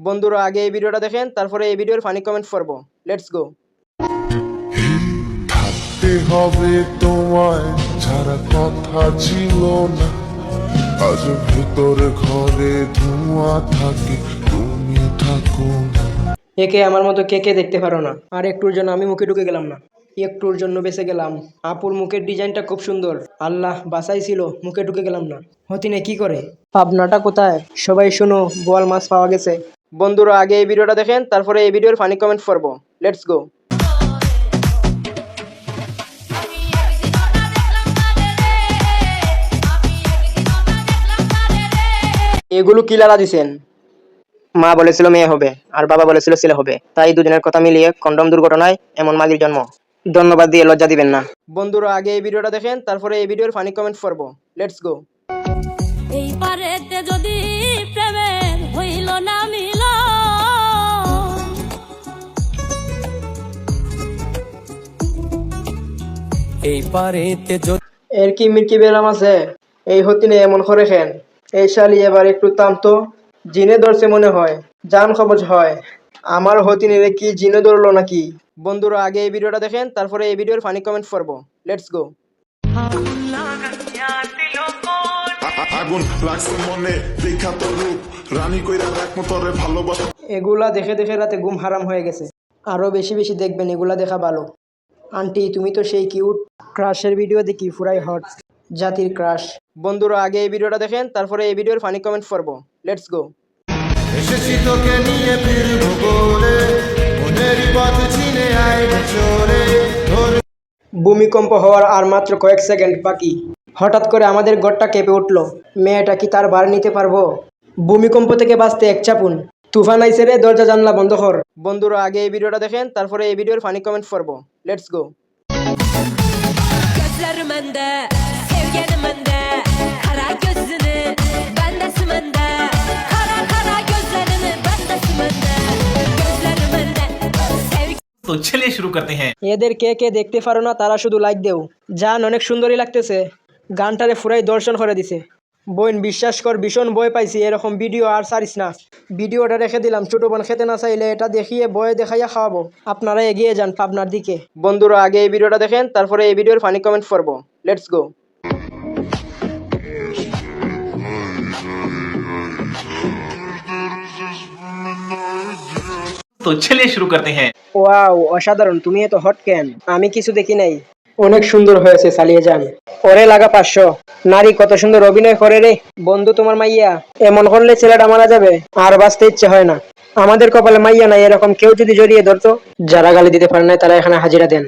বন্ধুরা আগে এই ভিডিওটা দেখেন তারপরে এই ভিডিওর ফানি কমেন্ট করব লেটস গো থাকতে হবে তোমায় ছাড়া কথা ছিল না। আজ ভেতরে ঘরে ধোঁয়া থাকে তুমি থাকো না। একে আমার মতো কে কে দেখতে পারো না? আর একটুর জন্য আমি মুখে ঢুকে গেলাম না। একটুর জন্য বেঁচে গেলাম। আপুর মুখের ডিজাইনটা খুব সুন্দর। আল্লাহ বাসাই ছিল মুখে ঢুকে গেলাম না। হতিনে কি করে? পাবনাটা কোথায়? সবাই শুনো বোয়াল মাছ পাওয়া গেছে। বন্ধুরা, আগে এই ভিডিওটা দেখেন, তারপরে এই ভিডিওর ফানি কমেন্ট করব লেটস গো এগুলো কি লালা দিছেন। মা বলেছিল মেয়ে হবে, আর বাবা বলেছিল ছেলে হবে। তাই দুজনের কথা মিলিয়ে কন্ডম দুর্ঘটনায় এমন মাগির জন্ম। ধন্যবাদ দিয়ে লজ্জা দিবেন না। বন্ধুরা, আগে এই ভিডিওটা দেখেন, তারপরে এই ভিডিওর ফানি কমেন্ট করব লেটস গো এই পারেতে যদি এই পারেতে এর কি মির্কি বেলাম আছে? এই হতিনে এমন করে খেন এই শালি এবার একটু তামতো জিনে ধরছে মনে হয়। জান খবর হয়। আমার হতিনে রে কি জিনে ধরলো নাকি? বন্ধুরা আগে এই ভিডিওটা দেখেন তারপরে এই ভিডিওর ফানি কমেন্ট করব লেটস গো আগুন লাগছে মনে বিখ্যাত রূপ। রানী কইরা রাখমো তরে ভালোবাসা। এগুলা দেখে দেখে রাতে ঘুম হারাম হয়ে গেছে। আরও বেশি বেশি দেখবেন এগুলা দেখা ভালো। আন্টি তুমি তো সেই কিউট ক্রাশের ভিডিও দেখি ফুরাই হট জাতির ক্রাশ। বন্ধুরা আগে এই ভিডিওটা দেখেন তারপরে এই ভিডিওর ফানি কমেন্ট করব লেটস গো এসেছি তোকে নিয়ে ফিরবো বলে মনেরই পথ চিনে আয় চলে ভূমিকম্প হওয়ার আর মাত্র কয়েক সেকেন্ড বাকি। হঠাৎ করে আমাদের ঘরটা কেঁপে উঠল। মেয়েটা কি তার ভার নিতে পারব? ভূমিকম্প থেকে বাঁচতে এক চাপুন। তুফান আইসে রে দরজা জানলা বন্ধ কর। বন্ধুরা আগে এই ভিডিওটা দেখেন তারপরে এই ভিডিওর ফানি কমেন্ট করব লেটস গো তো শুরু করতে হ্যাঁ এদের কে কে দেখতে পারো না তারা শুধু লাইক দেও। জান অনেক সুন্দরই লাগতেছে। গানটারে ফুরাই দর্শন করে দিছে। বোন বিশ্বাস কর ভীষণ বয় পাইছি এরকম ভিডিও আর সারিস না। ভিডিওটা রেখে দিলাম ছোটো বোন খেতে না চাইলে এটা দেখিয়ে বয়ে দেখাইয়া খাওয়াবো। আপনারা এগিয়ে যান পাবনার দিকে। বন্ধুরা আগে এই ভিডিওটা দেখেন তারপরে এই ভিডিওর ফানি কমেন্ট করব লেটস গো তো চলে শুরু করতে হ্যাঁ। ওয়াও অসাধারণ তুমি এত হট কেন? আমি কিছু দেখি নাই। অনেক সুন্দর হয়েছে চালিয়ে যান। পরে লাগা পাঁচশো। নারী কত সুন্দর অভিনয় করে রে। বন্ধু তোমার মাইয়া, এমন করলে ছেলেটা মারা যাবে, আর বাঁচতে ইচ্ছে হয় না। আমাদের কপালে মাইয়া নাই, এরকম কেউ যদি জড়িয়ে ধরতো, যারা গালি দিতে পারে না তারা এখানে হাজিরা দেন।